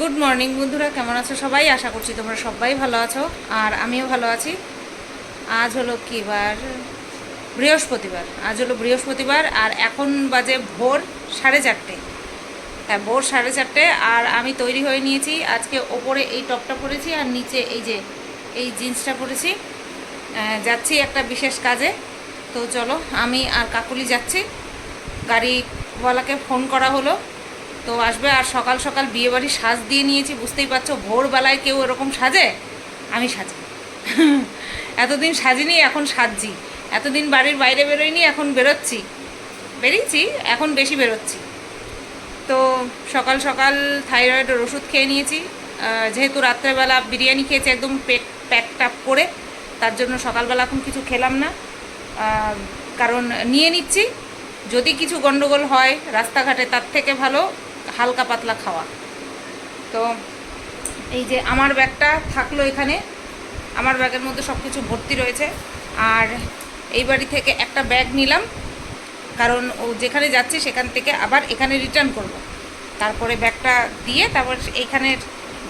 Good morning বন্ধুরা, কেমন আছো সবাই? আশা করছি তোমরা সবাই ভালো আছো, আর আমিও ভালো আছি। আজ হলো কি বার? বৃহস্পতিবার। আজ হলো বৃহস্পতিবার, আর এখন বাজে ভোর সাড়ে চারটে। হ্যাঁ ভোর সাড়ে চারটে, আর আমি তৈরি হয়ে নিয়েছি। আজকে ওপরে এই টপটা পরেছি, আর নিচে এই যে এই জিন্সটা পরেছি। যাচ্ছি একটা বিশেষ কাজে। তো চলো, আমি আর কাকুলি যাচ্ছি। গাড়িওয়ালাকে ফোন করা হলো। তো আসবে আর সকাল সকাল বিয়েবাড়ি সাজ দিয়ে নিয়েছি, বুঝতেই পারছ, ভোরবেলায় কেউ এরকম সাজে, আমি সাজি। এতদিন সাজিনি, এখন সাজছি। এতদিন বাড়ির বাইরে বেরোয়নি এখন বেরোচ্ছি। বেরিয়েছি, এখন বেশি বেরোচ্ছি। তো সকাল সকাল থাইরয়েডের ওষুধ খেয়ে নিয়েছি। যেহেতু রাত্রেবেলা বিরিয়ানি খেয়েছি একদম পেট প্যাক টাপ করে, তার জন্য সকালবেলা এখন কিছু খেলাম না। কারণ নিয়ে নিচ্ছি। যদি কিছু গন্ডগোল হয় রাস্তাঘাটে, তার থেকে ভালো। হালকা পাতলা খাওয়া। তো এই যে আমার ব্যাগটা থাকল এখানে, আমার ব্যাগের মধ্যে সব কিছু ভর্তি রয়েছে। আর এই বাড়ি থেকে একটা ব্যাগ নিলাম, কারণ ও যেখানে যাচ্ছি সেখান থেকে আবার এখানে রিটার্ন করব। তারপরে ব্যাগটা দিয়ে তারপর এইখানের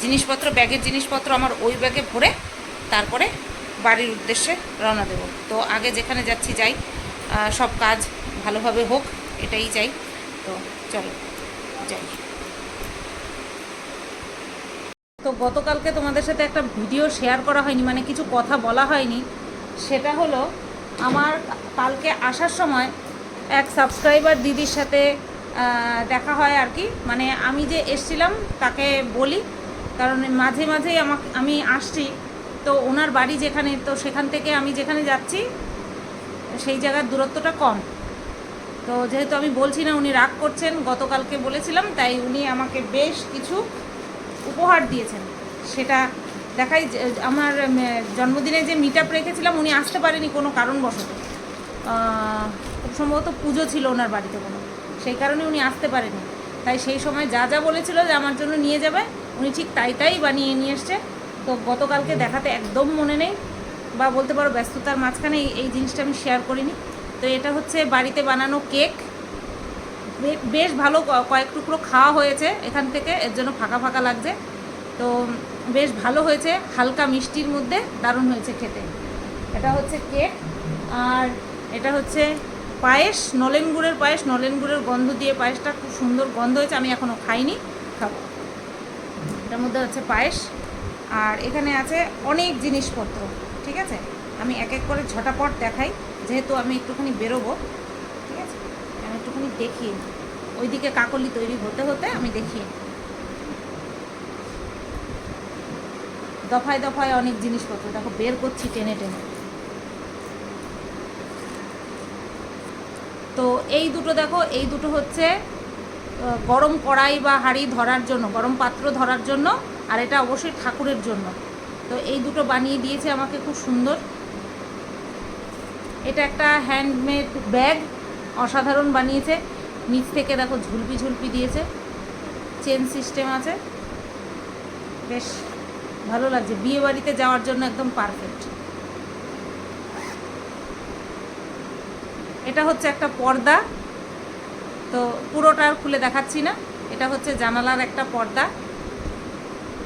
জিনিসপত্র, ব্যাগের জিনিসপত্র আমার ওই ব্যাগে ভরে তারপরে বাড়ির উদ্দেশ্যে রওনা দেব। তো আগে যেখানে যাচ্ছি যাই সব কাজ ভালোভাবে হোক, এটাই চাই। তো চলো, যাই। তো গতকালকে তোমাদের সাথে একটা ভিডিও শেয়ার করা হয়নি মানে কিছু কথা বলা হয়নি। সেটা হলো, আমার কালকে আসার সময় এক সাবস্ক্রাইবার দিদির সাথে দেখা হয় আর কি। মানে আমি যে এসছিলাম তাকে বলি, কারণ মাঝে মাঝেই আমাকে, আমি আসছি। তো ওনার বাড়ি যেখানে, তো সেখান থেকে আমি যেখানে যাচ্ছি, সেই জায়গার দূরত্বটা কম। তো যেহেতু আমি বলছি না উনি রাগ করছেন, গতকালকে বলেছিলাম, তাই উনি আমাকে বেশ কিছু উপহার দিয়েছেন। সেটা দেখাই আমার জন্মদিনে যে মিট আপ রেখেছিলাম, উনি আসতে পারেনি কোনো কারণবশত। খুব সম্ভবত পুজো ছিল ওনার বাড়িতে কোনো। সেই কারণে উনি আসতে পারেনি। তাই সেই সময় যা যা বলেছিল যে আমার জন্য নিয়ে যাবে, উনি ঠিক তাই তাই বানিয়ে নিয়ে এসছে। তো গতকালকে দেখাতে একদম মনে নেই বা বলতে পারো ব্যস্ততার মাঝখানে এই- জিনিসটা আমি শেয়ার করিনি। তো এটা হচ্ছে বাড়িতে বানানো কেক বেশ ভালো কয়েক টুকরো খাওয়া হয়েছে এখান থেকে, এর জন্য ফাঁকা ফাঁকা লাগছে। তো বেশ ভালো হয়েছে, হালকা মিষ্টির মধ্যে দারুণ হয়েছে খেতে। এটা হচ্ছে কেক, আর এটা হচ্ছে পায়েস, নলেন গুড়ের পায়েস, নলেন গুড়ের গন্ধ দিয়ে পায়েসটা খুব সুন্দর গন্ধ হয়েছে, আমি এখনও খাইনি, খাব। এটার মধ্যে হচ্ছে পায়েস, আর এখানে আছে অনেক জিনিসপত্র, ঠিক আছে? আমি এক এক করে ঝটাপট দেখাই, যেহেতু আমি একটুখানি বেরোবো, ঠিক আছে? আমি একটুখানি নিই। ওইদিকে কাকলি তৈরি হতে হতে আমি দেখি। দফায় দফায় অনেক জিনিসপত্র, দেখো, বের করছি টেনে টেনে। তো এই দুটো দেখো, এই দুটো হচ্ছে গরম কড়াই বা হাঁড়ি ধরার জন্য, গরম পাত্র ধরার জন্য, আর এটা অবশ্যই ঠাকুরের জন্য। তো এই দুটো বানিয়ে দিয়েছে আমাকে, খুব সুন্দর। এটা একটা হ্যান্ডমেড ব্যাগ অসাধারণ বানিয়েছে। নিচ থেকে দেখো ঝুলপি ঝুলপি দিয়েছে। চেন সিস্টেম আছে। বেশ ভালো লাগছে। বিয়ে বাড়িতে যাওয়ার জন্য একদম পারফেক্ট এটা হচ্ছে একটা পর্দা। তো পুরোটা খুলে দেখাচ্ছি না। এটা হচ্ছে জানালার একটা পর্দা।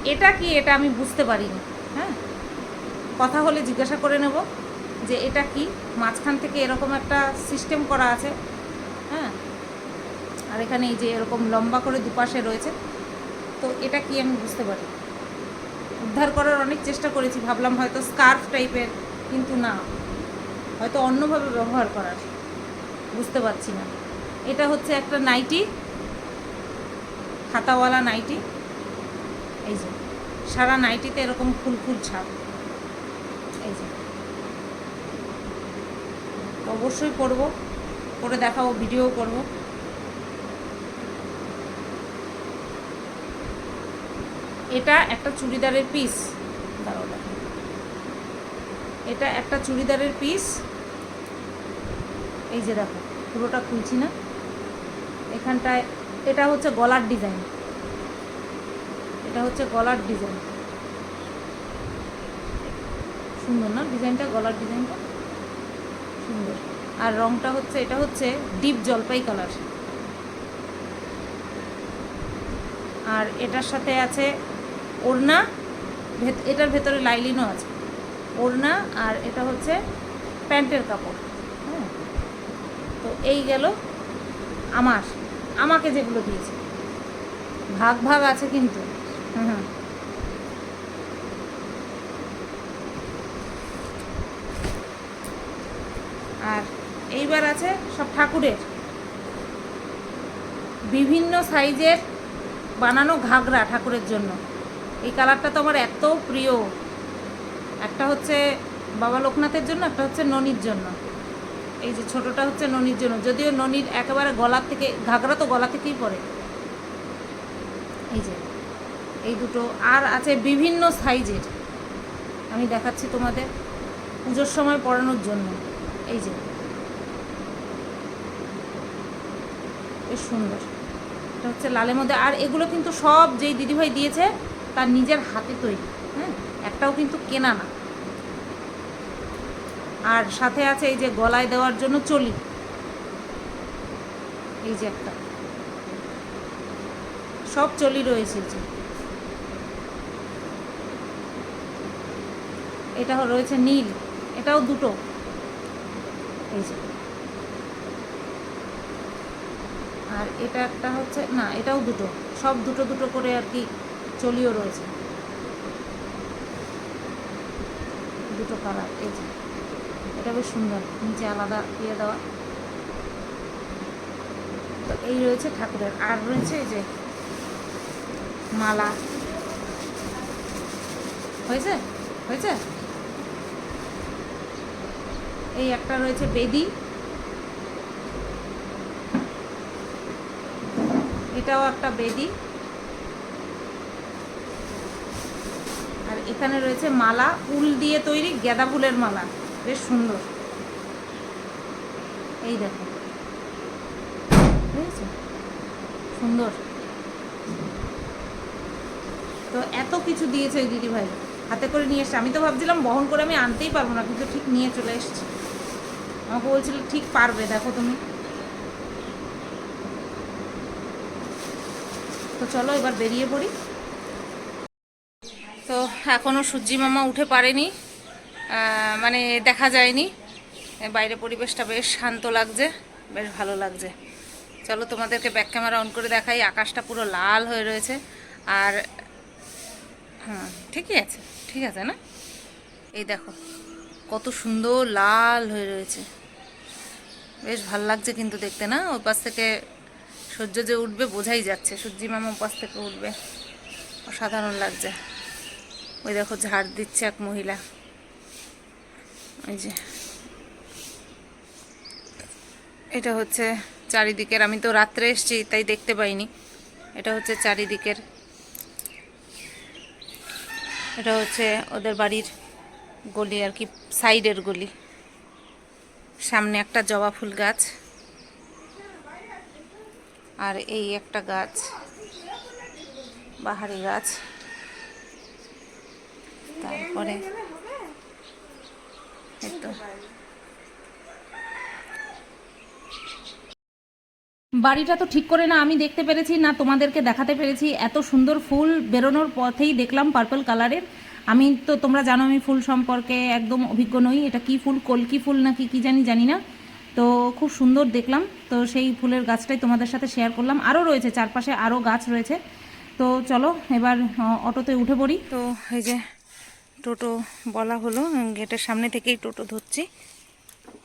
এটা কি? এটা আমি বুঝতে পারিনি। হ্যাঁ? কথা হলে জিজ্ঞাসা করে নেব যে এটা কি? মাঝখান থেকে এরকম একটা সিস্টেম করা আছে। হ্যাঁ? আর এখানে এই যে এরকম লম্বা করে দুপাশে রয়েছে, তো এটা কি আমি বুঝতে পারি? উদ্ধার করার অনেক চেষ্টা করেছি, ভাবলাম হয়তো স্কার্ফ টাইপের কিন্তু না। হয়তো অন্যভাবে ব্যবহার করার, বুঝতে পারছি না। এটা হচ্ছে একটা নাইটি, খাতাওয়ালা নাইটি। এই যে, সারা নাইটিতে এরকম ফুল ফুল ছাপ। এই যে। অবশ্যই করব করে দেখাবো, ভিডিও করব। এটা একটা চুড়িদারের পিস এটা একটা চুড়িদারের পিস এই যে দেখো, পুরোটা খুলছি না। এখানটায়, এটা হচ্ছে গলার ডিজাইন এটা হচ্ছে গলার ডিজাইন সুন্দর না ডিজাইনটা গলার ডিজাইনটা সুন্দর। আর রংটা হচ্ছে, এটা হচ্ছে ডিপ জলপাই কালার আর এটার সাথে আছে ওড়না এটার ভেতরে লাইলিনও আছে। ওড়না আর এটা হচ্ছে প্যান্টের কাপড় হ্যাঁ? তো এই গেল আমার, আমাকে যেগুলো দিয়েছে। ভাগ ভাগ আছে কিন্তু। হুম। আর এইবার আছে সব ঠাকুরের। বিভিন্ন সাইজের বানানো ঘাগরা ঠাকুরের জন্য। এই কালারটা তো আমার এত প্রিয়। একটা হচ্ছে বাবা লোকনাথের জন্য, একটা হচ্ছে ননির জন্য। এই যে ছোটটা হচ্ছে ননির জন্য। যদিও ননির একেবারে গলার থেকে, ঘাগরা তো গলা থেকেই পড়ে। এই যে, এই দুটো। আর আছে বিভিন্ন সাইজের। আমি দেখাচ্ছি তোমাদের পুজোর সময় পরানোর জন্য। এই যে। বেশ সুন্দর। এটা হচ্ছে লালের মধ্যে। আর এগুলো কিন্তু সব যেই দিদিভাই দিয়েছে তার নিজের হাতে তৈরি হ্যাঁ একটাও কিন্তু কেনা না। আর সাথে আছে এই যে গলায় দেওয়ার জন্য চলি। এই যে একটা। সব চলি রয়েছে যে। এটা রয়েছে নীল। এটাও দুটো। এই যে। আর এটা একটা হচ্ছে, না, এটাও দুটো। সব দুটো দুটো করে আর কি চলিও রয়েছে। দুটো কালার, এই যে। এটা বেশ সুন্দর, নিচে আলাদা দিয়ে দেওয়া। তো এই রয়েছে ঠাকুরের, আর রয়েছে এই যে মালা। হয়েছে? হয়েছে? এই একটা রয়েছে বেদি। এটাও একটা বেদি। এখানে রয়েছে মালা, উল দিয়ে তৈরি গাঁদা ফুলের মালা। বেশ সুন্দর। এই দেখো। সুন্দর। তো এত কিছু দিয়েছে ওই দিদি ভাই হাতে করে নিয়ে এসছে। আমি তো ভাবছিলাম বহন করে আমি আনতেই পারব না, কিন্তু ঠিক নিয়ে চলে এসছে। আমাকে বলছিল, ঠিক পারবে, দেখো তুমি। তো চলো এবার বেরিয়ে পড়ি। এখনও সূর্যি মামা উঠে পারেনি। মানে দেখা যায়নি। বাইরে পরিবেশটা বেশ শান্ত লাগছে, বেশ ভালো লাগছে। চলো তোমাদেরকে ব্যাক ক্যামেরা অন করে দেখাই, আকাশটা পুরো লাল হয়ে রয়েছে। আর হ্যাঁ ঠিকই আছে, ঠিক আছে না? এই দেখো, কত সুন্দর লাল হয়ে রয়েছে। বেশ ভালো লাগছে কিন্তু দেখতে না? ওই পাশ থেকে সূর্য যে উঠবে বোঝাই যাচ্ছে সূর্যি মামা পাশ থেকে উঠবে। অসাধারণ লাগছে। ওই দেখো ঝাড় দিচ্ছে এক মহিলা। ওই যে। এটা হচ্ছে চারিদিকের, আমি তো রাত্রে এসেছি, তাই দেখতে পাইনি। এটা হচ্ছে চারিদিকের। এটা হচ্ছে ওদের বাড়ির গলি আর কি, সাইডের গলি। সামনে একটা জবা ফুল গাছ আর এই একটা গাছ, বাহারি গাছ। তো বাড়িটা তো ঠিক করে না, আমি দেখতে পেরেছি, না তোমাদেরকে দেখাতে পেরেছি। এত সুন্দর ফুল বেরোনোর পথেই দেখলাম পার্পল কালারের আমি তো, তোমরা জানো আমি ফুল সম্পর্কে একদম অভিজ্ঞ নই। এটা কি ফুল কলকি ফুল, নাকি কি জানি জানি না। তো খুব সুন্দর দেখলাম। তো সেই ফুলের গাছটাই তোমাদের সাথে শেয়ার করলাম। আরও রয়েছে, চারপাশে আরও গাছ রয়েছে। তো চলো, এবার অটোতে উঠে পড়ি। তো এই যে টোটো বলা হলো গেটের সামনে থেকেই টোটো ধরছি।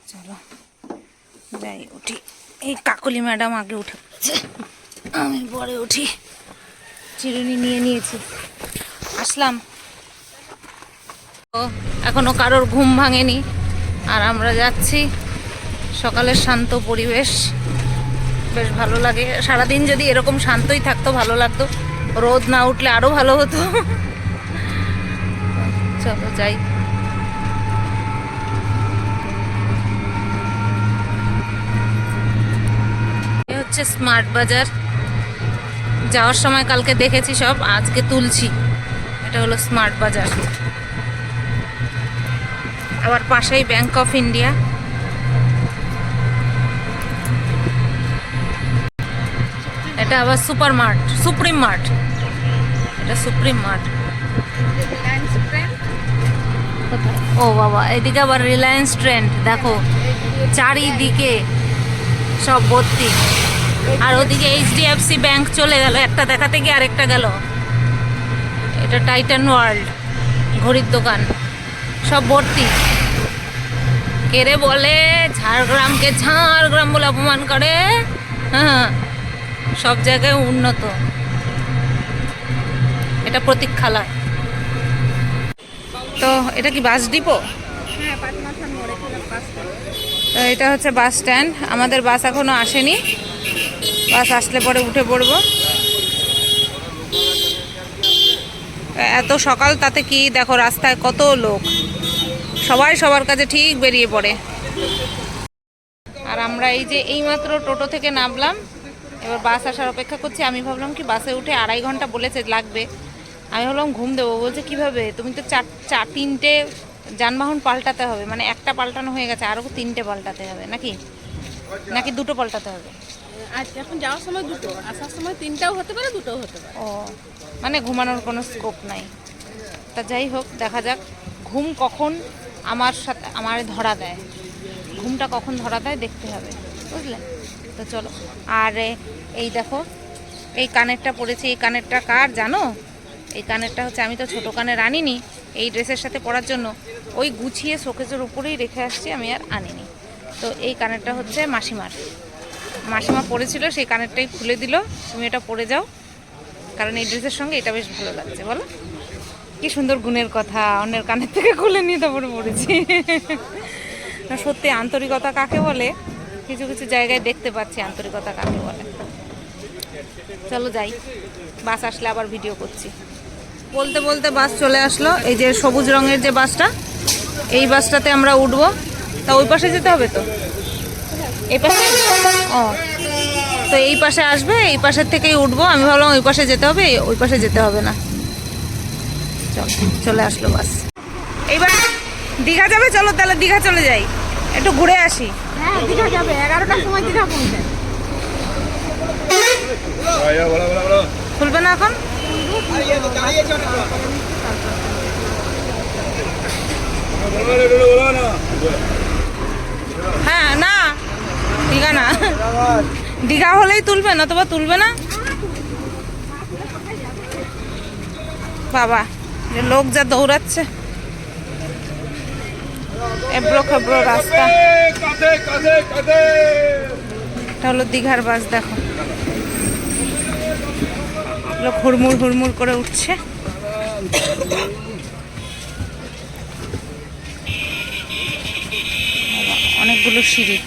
চলো, যাই, উঠি। এই কাকলি ম্যাডাম আগে উঠে। আমি পরে উঠি। চিরুনি নিয়ে নিয়েছি। আসলাম। ও, এখনও কারোর ঘুম ভাঙেনি। আর আমরা যাচ্ছি। সকালের শান্ত পরিবেশ। বেশ ভালো লাগে। সারাদিন যদি এরকম শান্তই থাকতো, ভালো লাগতো। রোদ না উঠলে আরও ভালো হতো। চলো যাই। হচ্ছে স্মার্ট বাজার। যাওয়ার সময় কালকে দেখেছি সব, আজকে তুলছি। এটা হলো স্মার্ট বাজার। আবার পাশেই ব্যাংক অফ ইন্ডিয়া এটা আবার সুপার মার্ট সুপ্রিম মার্ট। এটা সুপ্রিম মার্ট। ও বাবা, এদিকে আবার রিলায়েন্স ট্রেন্ড দেখো, চারিদিকে সব ভর্তি। আর ওদিকে এইচডিএফসি ব্যাংক চলে গেল, একটা দেখাতে গিয়ে আরেকটা গেল। এটা টাইটান ওয়ার্ল্ড ঘড়ির দোকান, সব ভর্তি। কেরে বলে, ঝাড়গ্রামকে ঝাড়গ্রাম বলে অপমান করে? হ্যাঁ সব জায়গায় উন্নত। এটা প্রতীক্ষালয়। তো এটা কি বাস ডিপো? তো এটা হচ্ছে বাস স্ট্যান্ড। আমাদের বাস এখনও আসেনি। বাস আসলে পরে উঠে পড়ব। এত সকাল তাতে কি দেখো রাস্তায় কত লোক। সবাই সবার কাছে ঠিক বেরিয়ে পড়ে। আর আমরা এই যে এইমাত্র টোটো থেকে নামলাম। এবার বাস আসার অপেক্ষা করছি। আমি ভাবলাম কি বাসে উঠে আড়াই ঘণ্টা বলেছে লাগবে। আমি ভাবলাম ঘুম দেবো। বলছে কীভাবে? তুমি তো চার চার তিনটে যানবাহন পাল্টাতে হবে। মানে একটা পাল্টানো হয়ে গেছে আরও তিনটে পাল্টাতে হবে নাকি? নাকি দুটো পাল্টাতে হবে? আজ এখন যাওয়ার সময় দুটো আসার সময় তিনটাও হতে পারে দুটোও হতে পারে। ও মানে ঘুমানোর কোনো স্কোপ নাই। তা যাই হোক দেখা যাক ঘুম কখন আমার সাথে আমার ধরা দেয়। ঘুমটা কখন ধরা দেয় দেখতে হবে বুঝলে? তো চলো আর এই দেখো এই কানেরটা পড়েছে এই কানেরটা কার জানো? এই কানেরটা হচ্ছে, আমি তো ছোটো কানের আনিনি এই ড্রেসের সাথে পরার জন্য। ওই গুছিয়ে শোকেজের উপরেই রেখে আসছি, আমি আর আনিনি। তো এই কানেরটা হচ্ছে মাসিমার। মাসিমা পরেছিল, সেই কানেরটাই খুলে দিল, তুমি এটা পরে যাও। কারণ এই ড্রেসের সঙ্গে এটা বেশ ভালো লাগছে, বলো। কি সুন্দর গুণের কথা, অন্যের কানের থেকে খুলে নিয়ে তারপরে পড়েছি না, সত্যি আন্তরিকতা কাকে বলে? কিছু কিছু জায়গায় দেখতে পাচ্ছি আন্তরিকতা কাকে বলে। চলো যাই, বাস আসলে আবার ভিডিও করছি। বলতে বলতে বাস চলে আসলো। এই যে সবুজ রঙের যে বাসটা এই বাসটাতে আমরা উঠব। তা ওই পাশে যেতে হবে তো? এই পাশে? ও। তো এই পাশে আসবে এই পাশের থেকেই উঠবো। আমি ভাবলাম ওই পাশে যেতে হবে ওই পাশে যেতে হবে না। চল চলে আসলো বাস। এইবার দীঘা যাবে? চলো তাহলে দীঘা চলে যাই। একটু ঘুরে আসি। হ্যাঁ দীঘা যাবে। এগারোটার সময় দীঘা পৌঁছে। Vaya, bola, bola, bola. খুলবে না এখন? হ্যাঁ না। দীঘা না। দীঘা হলেই তুলবে না তোমার তুলবে না? বাবা লোক যা দৌড়াচ্ছে। এবড়ো খেবড়ো রাস্তা। এটা হলো দীঘার বাস, দেখো। লোক হুড়মুড় হুড়মুড় করে উঠছে। অনেকগুলো সিঁড়ি।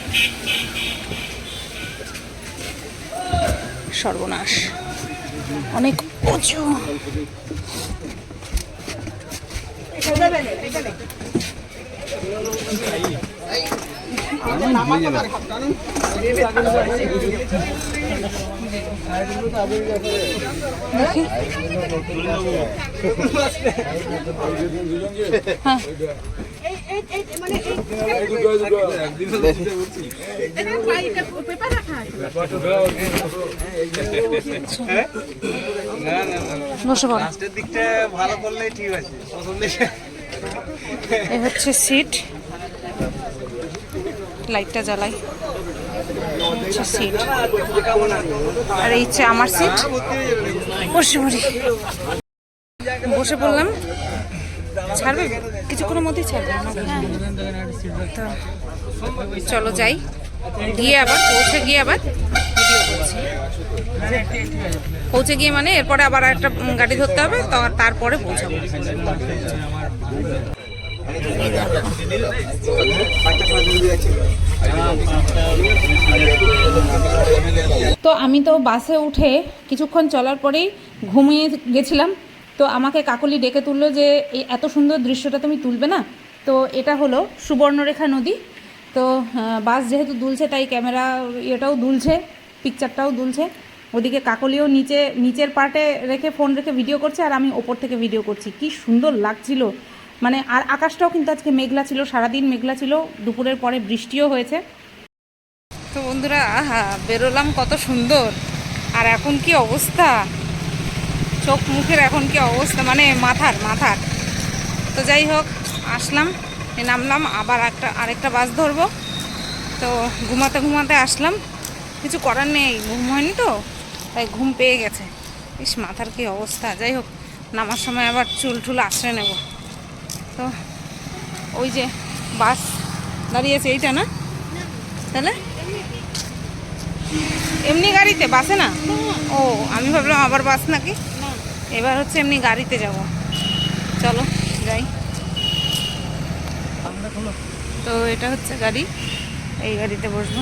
সর্বনাশ। অনেক উঁচু। দেখি দিকটা ভালো করলেই ঠিক আছে। এই হচ্ছে সিট লাইটটা জ্বালাই। সিট আর এই হচ্ছে আমার সিট বসে পড়ি। বসে পড়লাম। ছাড়বে? কিছুক্ষণের মধ্যেই ছাড়বে। তো চলো যাই। গিয়ে আবার পৌঁছে গিয়ে আবার পৌঁছে গিয়ে মানে এরপরে আবার একটা গাড়ি ধরতে হবে তারপরে পৌঁছাবো। তো আমি তো বাসে উঠে কিছুক্ষণ চলার পরেই ঘুমিয়ে গেছিলাম। তো আমাকে কাকলি ডেকে তুললো যে এত সুন্দর দৃশ্যটা তুমি তুলবে না? তো এটা হলো সুবর্ণরেখা নদী। তো বাস যেহেতু দুলছে, তাই ক্যামেরা ইয়েটাও দুলছে পিকচারটাও দুলছে। ওদিকে কাকলিও নিচে, নিচের পার্টে রেখে ফোন রেখে ভিডিও করছে, আর আমি ওপর থেকে ভিডিও করছি। কি সুন্দর লাগছিল। মানে আর আকাশটাও কিন্তু আজকে মেঘলা ছিল, সারাদিন মেঘলা ছিল, দুপুরের পরে বৃষ্টিও হয়েছে। তো বন্ধুরা, আহা, বেরোলাম কত সুন্দর। আর এখন কি অবস্থা? চোখ মুখের এখন কি অবস্থা? মানে মাথার মাথার। তো যাই হোক, আসলাম নামলাম, আবার একটা, আরেকটা বাস ধরবো। তো ঘুমাতে ঘুমাতে আসলাম। কিছু করার নেই, ঘুম হয়নি তো, তাই ঘুম পেয়ে গেছে। ইস, মাথার কি অবস্থা? যাই হোক, নামার সময় আবার চুল টুল আশ্রয় নেব। তো ওই যে বাস দাঁড়িয়েছে এইটা না? তাহলে? এমনি গাড়িতে? বাসে না? ও আমি ভাবলাম আবার বাস নাকি? এবার হচ্ছে এমনি গাড়িতে যাব। চলো যাই। তো এটা হচ্ছে গাড়ি। এই গাড়িতে বসবো।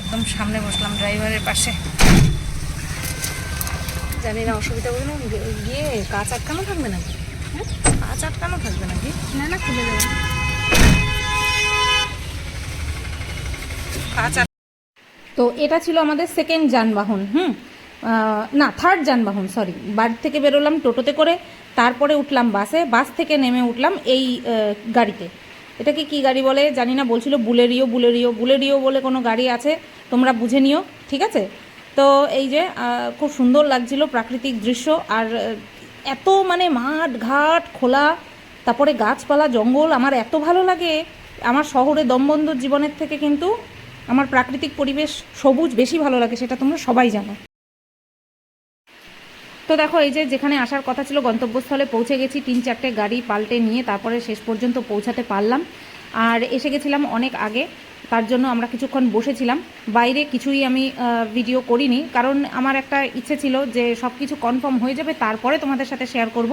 একদম সামনে বসলাম ড্রাইভারের পাশে। জানি না অসুবিধা বলে না গিয়ে কাজ আটকানো থাকবে নাকি? হ্যাঁ? কাজ আটকানো থাকবে নাকি? না না খুলে যাবে কাজ তো এটা ছিল আমাদের সেকেন্ড যানবাহন হুম? না থার্ড যানবাহন সরি বাড়ি থেকে বেরোলাম টোটোতে করে তারপরে উঠলাম বাসে বাস থেকে নেমে উঠলাম এই গাড়িতে। এটাকে কি গাড়ি বলে জানি না বলছিল বুলেরিও বুলেরিও বুলেরিও বলে কোনো গাড়ি আছে তোমরা বুঝে নিও ঠিক আছে? তো এই যে খুব সুন্দর লাগছিল প্রাকৃতিক দৃশ্য আর এত মানে মাঠ, ঘাট, খোলা, তারপরে গাছপালা, জঙ্গল আমার এত ভালো লাগে। আমার শহরে দমবন্ধুর জীবনের থেকে কিন্তু আমার প্রাকৃতিক পরিবেশ সবুজ বেশি ভালো লাগে, সেটা তোমরা সবাই জানো। তো দেখো, এই যে যেখানে আসার কথা ছিল, গন্তব্যস্থলে পৌঁছে গেছি। তিন চারটে গাড়ি পাল্টে নিয়ে তারপরে শেষ পর্যন্ত পৌঁছাতে পারলাম। আর এসে গেছিলাম অনেক আগে। তার জন্য আমরা কিছুক্ষণ বসেছিলাম। বাইরে কিছুই আমি ভিডিও করিনি। কারণ আমার একটা ইচ্ছে ছিল যে সব কিছু কনফার্ম হয়ে যাবে, তারপরে তোমাদের সাথে শেয়ার করব।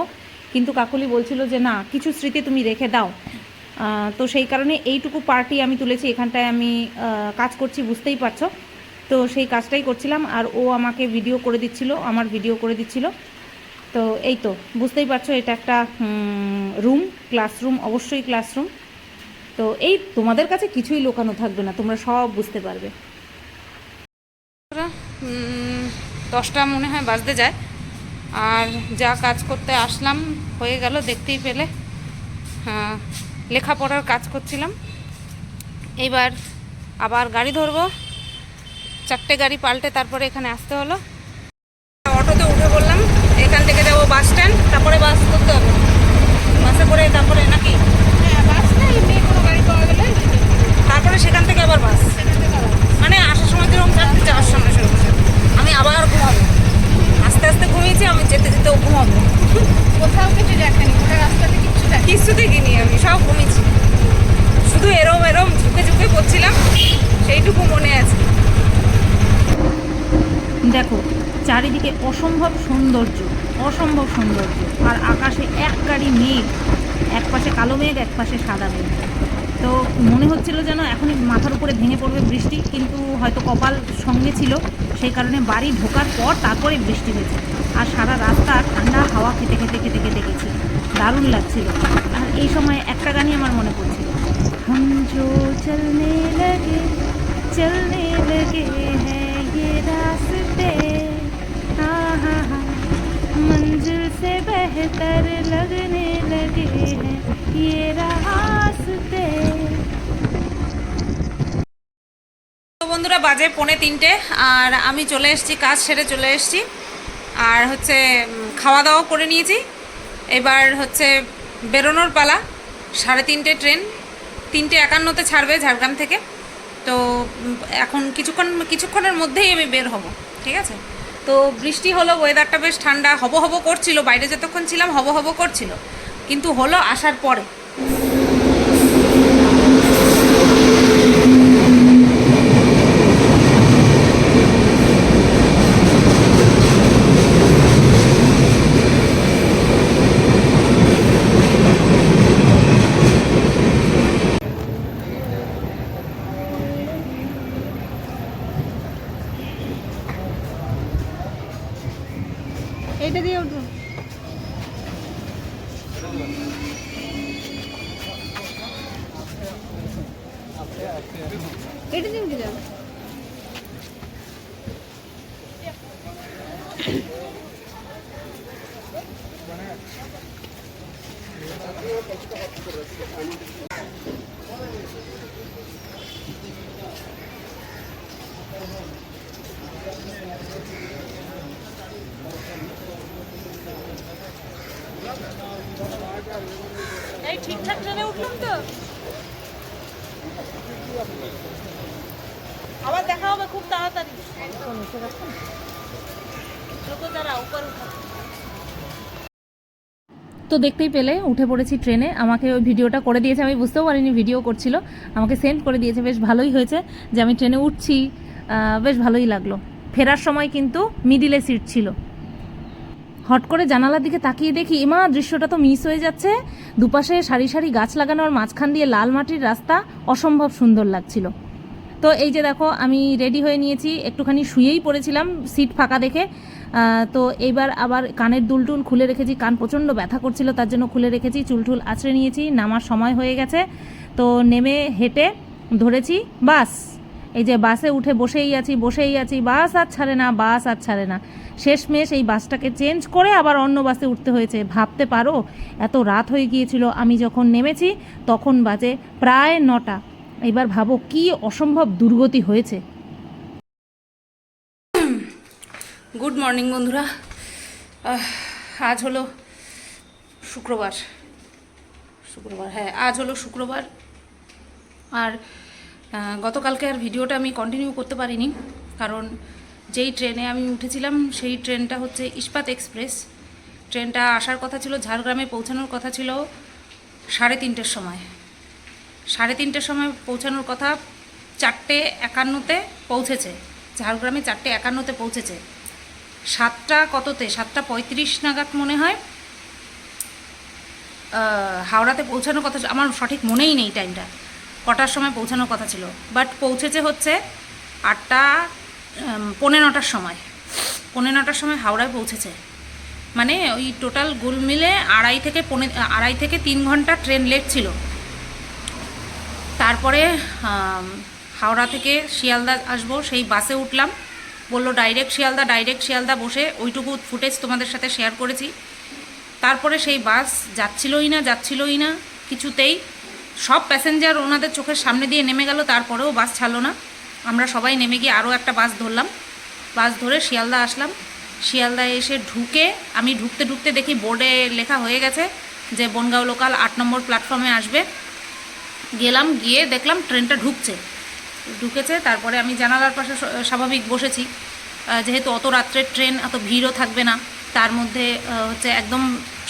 কিন্তু কাকুলি বলছিল যে, না, কিছু স্মৃতি তুমি রেখে দাও। তো সেই কারণে এইটুকু পার্টি আমি তুলেছি। এখানটায় আমি কাজ করছি, বুঝতেই পারছ। তো সেই কাজটাই করছিলাম। আর ও আমাকে ভিডিও করে দিচ্ছিল, আমার ভিডিও করে দিচ্ছিল। তো এই তো, বুঝতেই পারছ, এটা একটা রুম ক্লাসরুম অবশ্যই ক্লাসরুম তো এই তোমাদের কাছে কিছুই লোকানো থাকবে না তোমরা সব বুঝতে পারবে। দশটা মনে হয় বাজতে যায়। আর যা কাজ করতে আসলাম হয়ে গেল দেখতেই পেলে। হ্যাঁ, লেখাপড়ার কাজ করছিলাম। এইবার আবার গাড়ি ধরবো। চারটে গাড়ি পাল্টে তারপরে এখানে আসতে হলো। অটোতে উঠে বললাম এখান থেকে যাব বাস স্ট্যান্ড তারপরে বাস করতে হবে। বাসে করে তারপরে নাকি হ্যাঁ বাস না এমনি কোনো গাড়ি পাওয়া গেলে তারপরে সেখান থেকে আবার বাস মানে আসার সময় যেরকম চারটে যাওয়ার সময় সেরকম আমি আবার ঘুমাবো আস্তে আস্তে ঘুমিয়েছি আমি যেতে যেতেও ঘুমাবো কোথাও কিছু দেখেনি ওটা রাস্তাতে কিচ্ছু দেখেনি কিছু দেখিনি আমি সব ঘুমিয়েছি শুধু এরম এরম ঝুঁকে ঝুঁকে পড়ছিলাম সেইটুকু মনে আছে দেখো চারিদিকে অসম্ভব সৌন্দর্য অসম্ভব সৌন্দর্য আর আকাশে এক গাড়ি মেঘ এক পাশে কালো মেঘ এক পাশে সাদা মেঘ তো মনে হচ্ছিল যেন এখনই মাথার উপরে ভেঙে পড়বে বৃষ্টি কিন্তু হয়তো কপাল সঙ্গে ছিল সেই কারণে বাড়ি ঢোকার পর তারপরে বৃষ্টি হয়েছে আর সারা রাস্তা ঠান্ডা হাওয়া খেতে খেতে খেতে খেতে গেছি দারুণ লাগছিল আর এই সময় একটা গানই আমার মনে পড়ছিল हम जो चलने लगे चलने लगे हैं ये रास्ते हाँ हाँ हाँ मंजिल से बेहतर लगने लगे हैं ये रास्ते তো বন্ধুরা, বাজে পৌনে তিনটে, আর আমি চলে এসেছি, কাজ সেরে চলে এসেছি। আর হচ্ছে খাওয়া দাওয়া করে নিয়েছি। এবার হচ্ছে, বেরোনোর পালা, সাড়ে তিনটে ট্রেন, তিনটে একান্নতে ছাড়বে ঝাড়গ্রাম থেকে। তো এখন কিছুক্ষণ, কিছুক্ষণের মধ্যেই আমি বের হব, ঠিক আছে? তো বৃষ্টি হলো ওয়েদারটা বেশ ঠান্ডা, হব হব করছিল, বাইরে যতক্ষণ ছিলাম, হব হব করছিল। কিন্তু হলো আসার পরে। তো। আবার দেখা হবে খুব তাড়াতাড়ি। তো দেখতেই পেলে, উঠে পড়েছি ট্রেনে। আমাকে ওই ভিডিওটা করে দিয়েছে, আমি বুঝতেও পারিনি, ভিডিও করছিল। আমাকে সেন্ড করে দিয়েছে, বেশ ভালোই হয়েছে যে আমি ট্রেনে উঠছি। বেশ ভালোই লাগল। ফেরার সময় কিন্তু মিডিলে সিট ছিল। হট করে জানালার দিকে তাকিয়ে দেখি, ইমা, দৃশ্যটা তো মিস হয়ে যাচ্ছে। দুপাশে সারি সারি গাছ লাগানো আর মাঝখান দিয়ে লাল মাটির রাস্তা অসম্ভব সুন্দর লাগছিল। তো এই যে দেখো, আমি রেডি হয়ে নিয়েছি। একটুখানি শুয়েই পড়েছিলাম সিট ফাঁকা দেখে। তো এইবার আবার কানের দুলটুল খুলে রেখেছি। কান প্রচণ্ড ব্যথা করছিল, তার জন্য খুলে রেখেছি। চুলটুল আছড়ে নিয়েছি, নামার সময় হয়ে গেছে। তো নেমে হেঁটে ধরেছি, বাস। এই যে বাসে উঠে বসেই আছি বসেই আছি, বাস আর ছাড়ে না, বাস আর ছাড়ে না। শেষমেশ এই বাসটাকে চেঞ্জ করে আবার অন্য বাসে উঠতে হয়েছে। ভাবতে পারো, এত রাত হয়ে গিয়েছিল, আমি যখন নেমেছি তখন বাজে প্রায় নটা। এবার ভাবো কি অসম্ভব দুর্গতি হয়েছে। গুড মর্নিং বন্ধুরা। আজ হলো শুক্রবার। শুক্রবার হ্যাঁ আজ হলো শুক্রবার। আর গতকালকে আর ভিডিওটা আমি কন্টিনিউ করতে পারিনি, কারণ যেই ট্রেনে আমি উঠেছিলাম, সেই ট্রেনটা হচ্ছে ইস্পাত এক্সপ্রেস। ট্রেনটা আসার কথা ছিল, ঝাড়গ্রামে পৌঁছানোর কথা ছিল সাড়ে তিনটের সময়। সাড়ে তিনটের সময় পৌঁছানোর কথা চারটে একান্নতে পৌঁছেছে, ঝাড়গ্রামে চারটে একান্নতে পৌঁছেছে। সাতটা কততে? সাতটা পঁয়ত্রিশ নাগাদ মনে হয়। হাওড়াতে পৌঁছানোর কথা আমার সঠিক মনেই নেই টাইমটা কটার সময় পৌঁছানোর কথা ছিল। বাট পৌঁছেছে হচ্ছে আটটা উম, পৌনে নটার সময়। পৌনে নটার সময় হাওড়ায় পৌঁছেছে। মানে ওই টোটাল গুল মিলে আড়াই থেকে পৌনে আড়াই থেকে তিন ঘণ্টা ট্রেন লেট ছিল। তারপরে হাওড়া থেকে শিয়ালদা আসব সেই বাসে উঠলাম। বলল ডাইরেক্ট শিয়ালদা ডাইরেক্ট শিয়ালদা বসে ওইটুকু ফুটেজ তোমাদের সাথে শেয়ার করেছি। তারপরে সেই বাস যাচ্ছিলই না যাচ্ছিলই না কিছুতেই সব প্যাসেঞ্জার ওনাদের চোখের সামনে দিয়ে নেমে গেল, তারপরেও বাস ছাড়লো না। আমরা সবাই নেমে গিয়ে আরও একটা বাস ধরলাম। বাস ধরে শিয়ালদা আসলাম। শিয়ালদায় এসে ঢুকে আমি ঢুকতে ঢুকতে দেখি বোর্ডে লেখা হয়ে গেছে যে বনগাঁও লোকাল আট নম্বর প্ল্যাটফর্মে আসবে। গেলাম, গিয়ে দেখলাম ট্রেনটা ঢুকছে। ঢুকেছে, তারপরে আমি জানালার পাশে স্বাভাবিক বসেছি। যেহেতু অত রাত্রে ট্রেন এত ভিড়ও থাকবে না, তার মধ্যে হচ্ছে একদম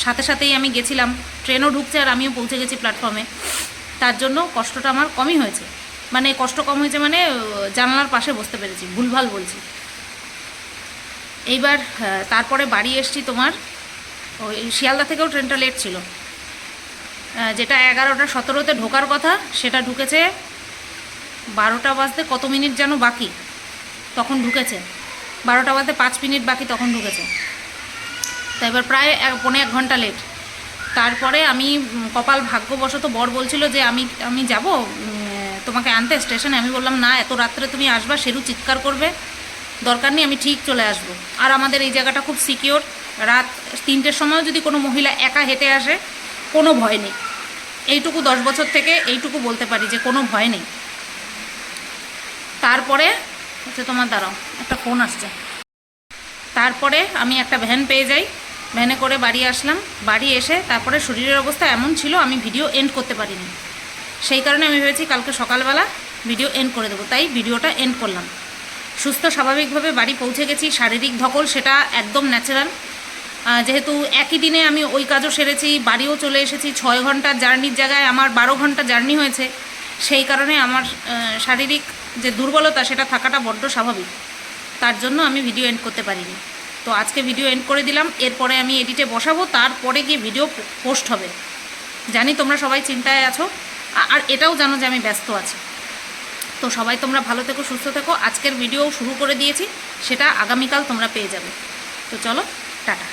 সাথে সাথেই আমি গেছিলাম। ট্রেনও ঢুকছে আর আমিও পৌঁছে গেছি প্ল্যাটফর্মে। তার জন্য কষ্টটা আমার কমই হয়েছে। মানে কষ্ট কম হয়েছে মানে জানালার পাশে বসতে পেরেছি, ভুলভাল বলছি। এইবার তারপরে বাড়ি এসছি তোমার, ওই শিয়ালদা থেকেও ট্রেনটা লেট ছিল। যেটা এগারোটা সতেরোতে ঢোকার কথা, সেটা ঢুকেছে বারোটা বাজতে কত মিনিট যেন বাকি, তখন ঢুকেছে। বারোটা বাজতে পাঁচ মিনিট বাকি, তখন ঢুকেছে। তা এবার প্রায় এক, পৌনে এক ঘণ্টা লেট তারপরে আমি কপাল ভাগ্যবশত বর বলছিল যে, আমি আমি যাব তোমাকে আনতে স্টেশনে। আমি বললাম, না, এত রাত্রে তুমি আসবা সেরু চিৎকার করবে। দরকার নেই, আমি ঠিক চলে আসব। আর আমাদের এই জায়গাটা খুব সিকিওর রাত তিনটের সময়ও যদি কোনো মহিলা একা হেঁটে আসে, কোনো ভয় নেই। এইটুকু দশ বছর থেকে এইটুকু বলতে পারি যে, কোনো ভয় নেই। তারপরে হচ্ছে তোমার দাঁড়াও, একটা ফোন আসছে। তারপরে আমি একটা ভ্যান পেয়ে যাই। ভ্যানে করে বাড়ি আসলাম। বাড়ি এসে তারপরে শরীরের অবস্থা এমন ছিল, আমি ভিডিও এন্ড করতে পারিনি। সেই কারণে আমি ভেবেছি কালকে সকালবেলা ভিডিও এন্ড করে দেবো। তাই ভিডিওটা এন্ড করলাম। সুস্থ, স্বাভাবিকভাবে বাড়ি পৌঁছে গেছি। শারীরিক ধকল সেটা একদম ন্যাচারাল যেহেতু একই দিনে আমি ওই কাজও সেরেছি, বাড়িও চলে এসেছি। ছয় ঘণ্টার জার্নির জায়গায় আমার বারো ঘণ্টা জার্নি হয়েছে। সেই কারণে আমার শারীরিক যে দুর্বলতা সেটা থাকাটা বড্ড স্বাভাবিক। তার জন্য আমি ভিডিও এন্ড করতে পারিনি। তো আজকে ভিডিও এন্ড করে দিলাম, এরপরে আমি এডিটে বসাবো, তারপরে গিয়ে ভিডিও পোস্ট হবে। জানি তোমরা সবাই চিন্তায় আছো আর এটাও জানো যে আমি ব্যস্ত আছি। তো সবাই তোমরা ভালো থেকো, সুস্থ থেকো। আজকের ভিডিও শুরু করে দিয়েছি, সেটা আগামীকাল তোমরা পেয়ে যাবে। তো চলো, টাটা।